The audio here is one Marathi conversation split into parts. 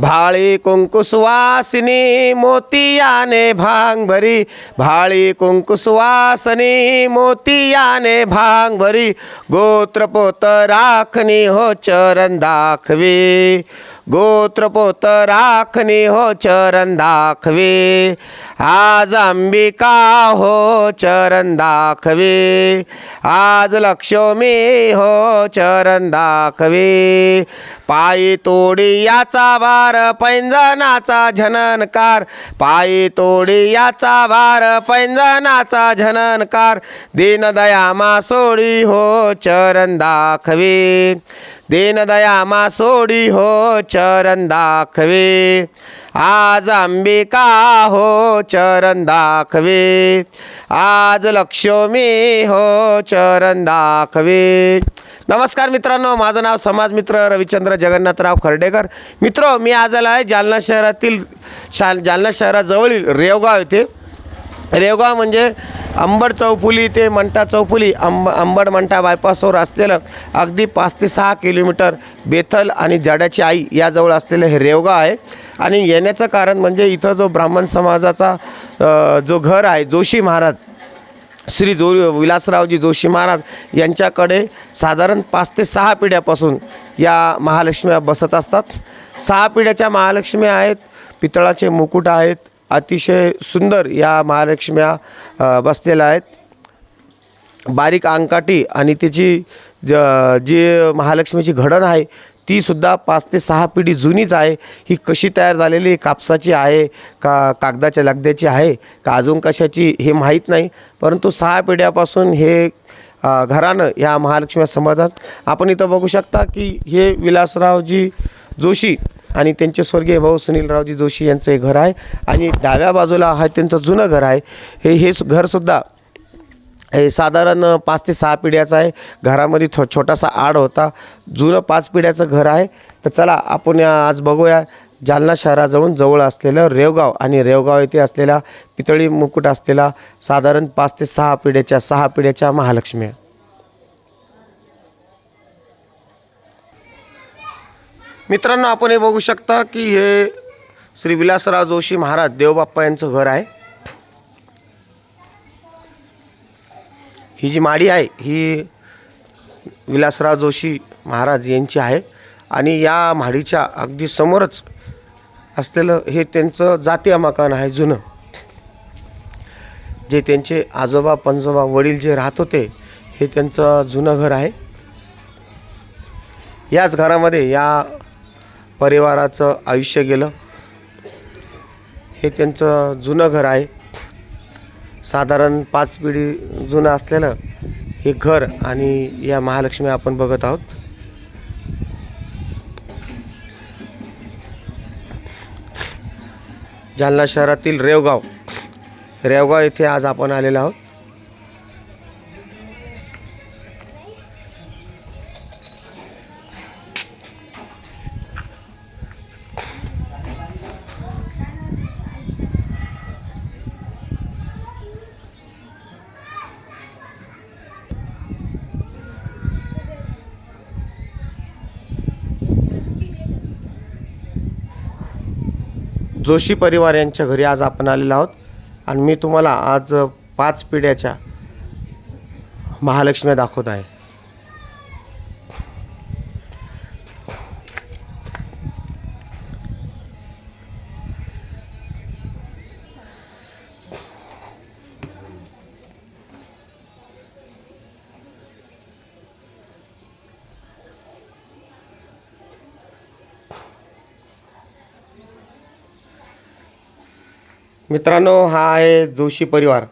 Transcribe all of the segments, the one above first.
भाळी कुंकुसवासिनी मोतियाने भांग भरी भाळी कुंकुसवासनी मोतियाने भांग भरी गोत्रपोत राखणी हो चरण दाखवी. गोत्रपोत राखणी हो चरण दाखवे. आज अंबिका हो चरण दाखवे. आज लक्ष्मी हो चरण दाखवे. पायी तोडी याचा भार पैंजनाचा झननकार पायी तोडी याचा भार पैंजनाचा झननकार दीनदया मा सोडी हो चरण दाखवे. दीनदया मा सोडी हो चरण दाखवे. आज अंबिका हो चरण दाखवे. आज लक्ष्मी हो चरण दाखवे. नमस्कार मित्रांनो माझं नाव समाजमित्र रविचंद्र जगन्नाथराव खर्डेकर. मित्र मी आज आला आहे जालना शहरातील शा जालना शहराजवळील रेवगाव येथे. रेवगाव म्हणजे अंबड चौफुली ते मंटा चौफुली अंब अंबड मंटा बायपासवर असलेलं अगदी पाच ते सहा किलोमीटर बेथल आणि जाड्याची आई याजवळ असलेलं हे रेवगाव आहे. आणि येण्याचं कारण म्हणजे इथं जो ब्राह्मण समाजाचा जो घर आहे जोशी महाराज श्री जो विलासरावजी जोशी महाराज यांच्याकडे साधारण पाच ते सहा पिढ्यापासून या महालक्ष्म्या बसत असतात. सहा पिढ्याच्या महालक्ष्म्या आहेत पितळाचे मुकुट आहेत अतिशय सुंदर या महालक्ष्म्या बसलेल्या आहेत. बारीक अंकाटी आणि त्याची ज जी महालक्ष्मीची घडण आहे ती सुद्धा पाच ते सहा पिढी जुनीच आहे. ही कशी तयार झालेली कापसाची आहे का कागदाच्या लगद्याची आहे? का अजून कशाची हे माहीत नाही. परंतु सहा पिढ्यापासून हे घरानं या महालक्ष्मी समाजात. आपण इथं बघू शकता की हे विलासरावजी जोशी आणि त्यांचे स्वर्गीय भाऊ सुनीलरावजी जोशी यांचं हे घर आहे. आणि डाव्या बाजूला हा त्यांचं जुनं घर आहे. हे हे घरसुद्धा हे साधारण पाच ते सहा पिढ्याचं आहे. घरामध्ये थो छोटासा आड होता. जुनं पाच पिढ्याचं घर आहे. तर चला आपण या- आज बघूया. जालना शहराजवळून जवळ असलेलं रेवगाव आणि रेवगाव येथे असलेला पितळी मुकुट असलेला साधारण पाच ते सहा पिढ्याच्या सहा पिढ्याच्या महालक्ष्मी मित्रांनो आपण हे बघू शकता की हे श्री विलासराव जोशी महाराज देवबाप्पा यांचं घर आहे. ही जी माडी आहे ही विलासराव जोशी महाराज यांची आहे. आणि या माडीच्या अगदी समोरच असलेलं हे त्यांचं जातीय मकान आहे जुनं. जे त्यांचे आजोबा पंजोबा वडील जे राहत होते हे त्यांचं जुनं घर आहे. याच घरामध्ये या परिवाराचं आयुष्य गेलं. हे त्यांचं जुनं घर आहे. साधारण पाच पिढी जुनं असलेलं हे घर आणि या महालक्ष्मी आपण बघत आहोत. जालना शहरातील रेवगाव. रेवगाव येथे आज आपण आलेलो आहोत. जोशी परिवार यांच्या घरी आज आपण आलेलो आहोत. आणि मी तुम्हाला आज पाच पिढ्याच्या महालक्ष्म्या दाखवत आहे. मित्रांनो हा आहे जोशी परिवार.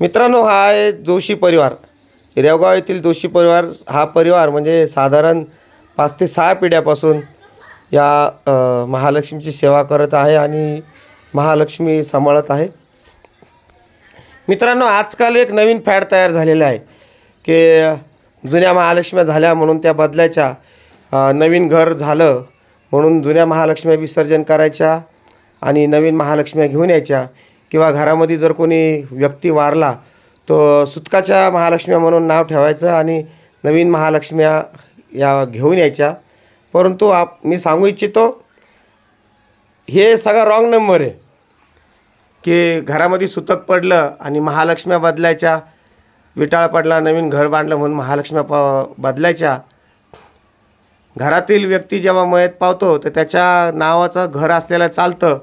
मित्रांनो हा आहे जोशी परिवार. रेवगाव येथील जोशी परिवार हा परिवार म्हणजे साधारण पाच ते सहा पिढ्यापासून या महालक्ष्मीची सेवा करत आहे आणि महालक्ष्मी सांभाळत आहे. मित्रांनो आजकाल एक नवीन फॅड तयार झालेला आहे की जुन्या महालक्ष्म्या झाल्या म्हणून त्या बदलायच्या नवीन घर झालं म्हणून जुन्या महालक्ष्म्या विसर्जन करायच्या आणि नवीन महालक्ष्म्या घेऊन यायच्या. किंवा घरामध्ये जर कोणी व्यक्ती वारला तो सुतकाच्या महालक्ष्म्या म्हणून नाव ठेवायचं आणि नवीन महालक्ष्म्या या घेऊन यायच्या. परंतु आप मी सांगू इच्छितो हे सगळा रॉंग नंबर आहे. की घरामध्ये सुतक पडलं आणि महालक्ष्म्या बदलायच्या विटाळ पडला नवीन घर बांधलं म्हणून महालक्ष्म्या प बदलायच्या घरातील व्यक्ती जेव्हा मयत पावतो तर त्याच्या नावाचं घर असलेलं चालतं.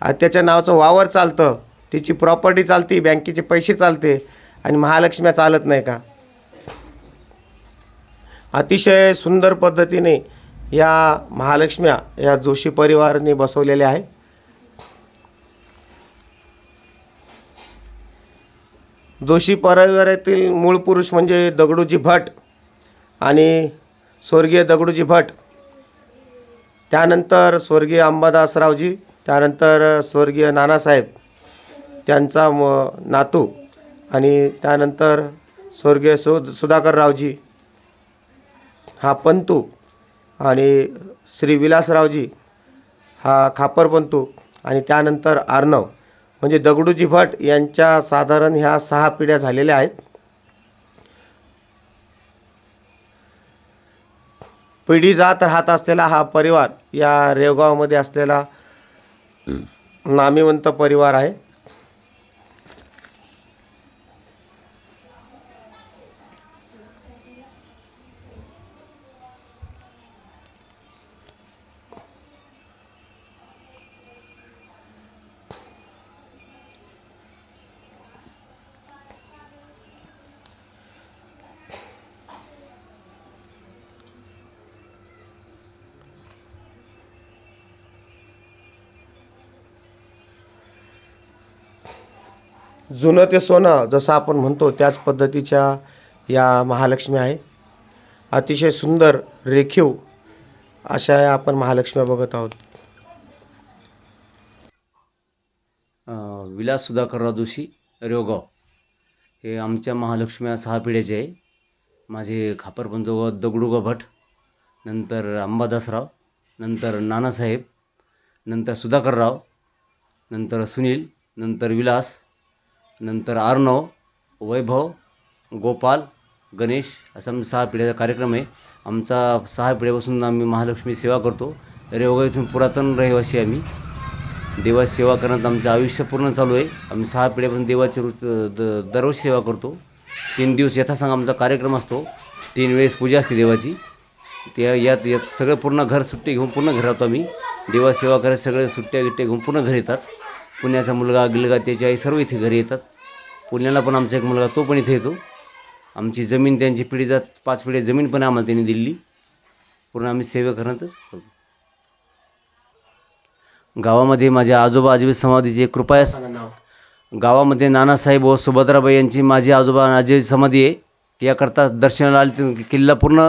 आणि त्याच्या नावाचं वावर चालतं. तिची प्रॉपर्टी चालती बँकेचे पैसे चालते. आणि महालक्ष्म्या चालत नाही का? अतिशय सुंदर पद्धतीने या महालक्ष्म्या या जोशी परिवाराने बसवलेल्या आहे जोशी परिवारातील मूळ पुरुष म्हणजे दगडूजी भट आणि स्वर्गीय दगडूजी भट त्यानंतर स्वर्गीय अंबादासरावजी त्यानंतर स्वर्गीय नानासाहेब त्यांचा म नातू आणि त्यानंतर स्वर्गीय सु सुधाकररावजी हा पंतू आणि श्री विलासरावजी हा खापरपंतू आणि त्यानंतर आर्नव म्हणजे दगडूजी भट यांच्या साधारण ह्या सहा पिढ्या झालेल्या आहेत. पिढी जात राहत असलेला हा परिवार या रेवगावमध्ये असलेला नामिवंत परिवार आहे. जुनं ते सोनं जसं आपण म्हणतो त्याच पद्धतीच्या या महालक्ष्मी आहे. अतिशय सुंदर रेखीव अशा आपण महालक्ष्म्या बघत आहोत. विलास सुधाकरराव जोशी रेवगाव. हे आमच्या महालक्ष्म्या सहा पिढ्याचे आहे. माझे खापरपंत दगडूगा भट नंतर अंबादासराव नंतर नानासाहेब नंतर सुधाकरराव नंतर सुनील नंतर विलास नंतर अर्णव वैभव गोपाल गणेश असा आमचा सहा पिढ्याचा कार्यक्रम आहे. आमचा सहा पिढ्यापासून आम्ही महालक्ष्मी सेवा करतो. रेवगाव इथून पुरातन रहिवासी आम्ही. देवाची सेवा करण्यात आमचं आयुष्य पूर्ण चालू आहे. आम्ही सहा पिढ्यापासून देवाची ऋत द दररोज सेवा करतो. तीन दिवस यथासांग आमचा कार्यक्रम असतो. तीन वेळेस पूजा असते देवाची. त्या यात यात सगळं पूर्ण घर सुट्टी घेऊन पूर्ण घरी राहतो आम्ही. देवा सेवा करत सगळे सुट्ट्या गिट्ट्या घेऊन पूर्ण घर येतात. पुण्याचा मुलगा गिलगा त्याची आई सर्व इथे घरी येतात. पुण्याला पण आमचा एक मुलगा तो पण इथे येतो. आमची जमीन त्यांची पिढी जात पाच पिढ्या जमीन पण आम्हाला त्यांनी दिली पूर्ण आम्ही सेवा करण्यातच करतो. गावामध्ये माझ्या आजोबा आजोबा समाधीची एक कृपा आहे. गावामध्ये नानासाहेब व सुभद्राबाई यांची माझी आजोबा आजी समाधी आहे. याकरता दर्शनाला आले तर किल्ला पूर्ण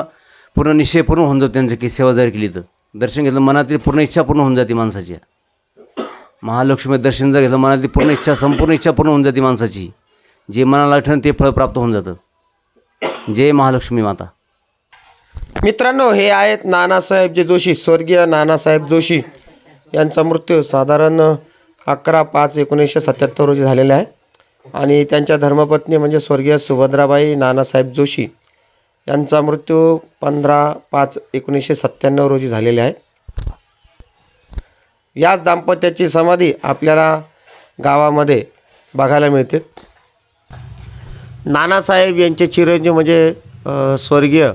पूर्ण निश्चय पूर्ण होऊन जातो त्यांचं की सेवा जर केली तर. दर्शन घेतलं मनातील पूर्ण इच्छा पूर्ण होऊन जाते माणसाची. महालक्ष्मी दर्शन जर घेतलं मनातली पूर्ण इच्छा संपूर्ण इच्छा पूर्ण होऊन जाते माणसाची. जे मनाला ठेवून ते फळ प्राप्त होऊन जातं. जय महालक्ष्मी माता. मित्रांनो हे आहेत नानासाहेब जे जोशी स्वर्गीय नानासाहेब जोशी. यांचा मृत्यू साधारण अकरा पाच एकोणीसशे सत्याहत्तर रोजी झालेला आहे. आणि त्यांच्या धर्मपत्नी म्हणजे स्वर्गीय सुभद्राबाई नानासाहेब जोशी यांचा मृत्यू पंधरा पाच एकोणीसशे सत्त्याण्णव रोजी झालेला आहे. याच दाम्पत्याची समाधी आपल्याला गावामध्ये बघायला मिळते. नानासाहेब यांचे चिरंजीव म्हणजे स्वर्गीय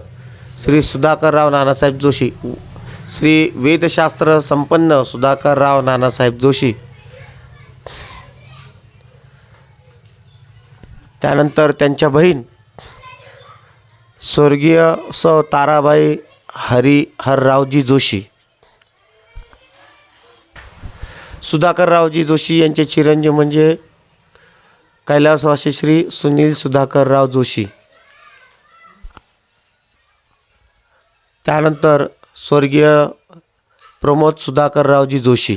श्री सुधाकरराव नानासाहेब जोशी श्री वेदशास्त्र संपन्न सुधाकरराव नानासाहेब जोशी. त्यानंतर त्यांच्या बहीण स्वर्गीय स ताराबाई हरिहररावजी जोशी. सुधाकररावजी जोशी यांचे चिरंजीव म्हणजे कैलासवासी श्री सुनील सुधाकरराव जोशी. त्यानंतर स्वर्गीय प्रमोद सुधाकररावजी जोशी.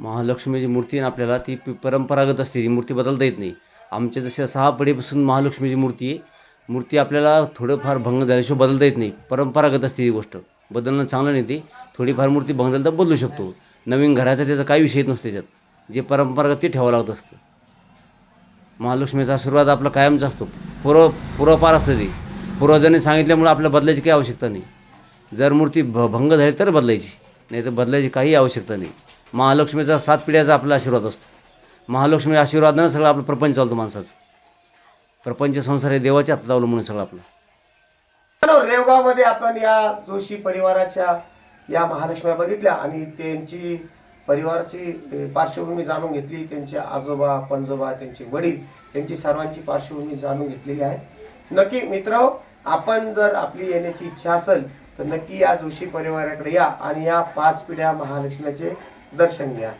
महालक्ष्मीची मूर्ती आपल्याला ती प- परंपरागत असते ती मूर्ती बदलता येत नाही. आमच्या जशा सहा पिढीपासून महालक्ष्मीची मूर्ती आहे मूर्ती आपल्याला थोडंफार भंग झाल्याशिवाय बदलता येत नाही. परंपरागत असते ही गोष्ट. बदलणं चांगलं नाही ते. थोडीफार मूर्ती भंग झालं तर बदलू शकतो. नवीन घराचा त्याचा काही विषय नसतो त्याच्यात. जे परंपरागत ते ठेवावं लागत असतं. महालक्ष्मीचा आशीर्वाद आपला कायमचा असतो. पूर्व पूर्वपार असतं ते. पूर्वजांनी सांगितल्यामुळं आपल्याला बदलायची काही आवश्यकता नाही. जर मूर्ती भ भंग झाली तर बदलायची. नाही तर बदलायची काही आवश्यकता नाही. महालक्ष्मीचा सात पिढ्याचा आपला आशीर्वाद असतो. महालक्ष्मी आशीर्वादानं सगळं आपलं प्रपंच चालतो माणसाचं. प्रपंच संसार हे देवाच्या हातात अवलंबून सगळं आपलं. रेवगावमध्ये आपण या जोशी परिवाराच्या या महालक्ष्म्या बघितल्या आणि त्यांची परिवाराची पार्श्वभूमी जाणून घेतली. त्यांचे आजोबा पंजोबा त्यांचे वडील त्यांची सर्वांची पार्श्वभूमी जाणून घेतलेली आहे. नक्की मित्र आपण जर आपली येण्याची इच्छा असेल तर नक्की या जोशी परिवाराकडे या आणि या पाच पिढ्या महालक्ष्म्याचे दर्शन घ्या.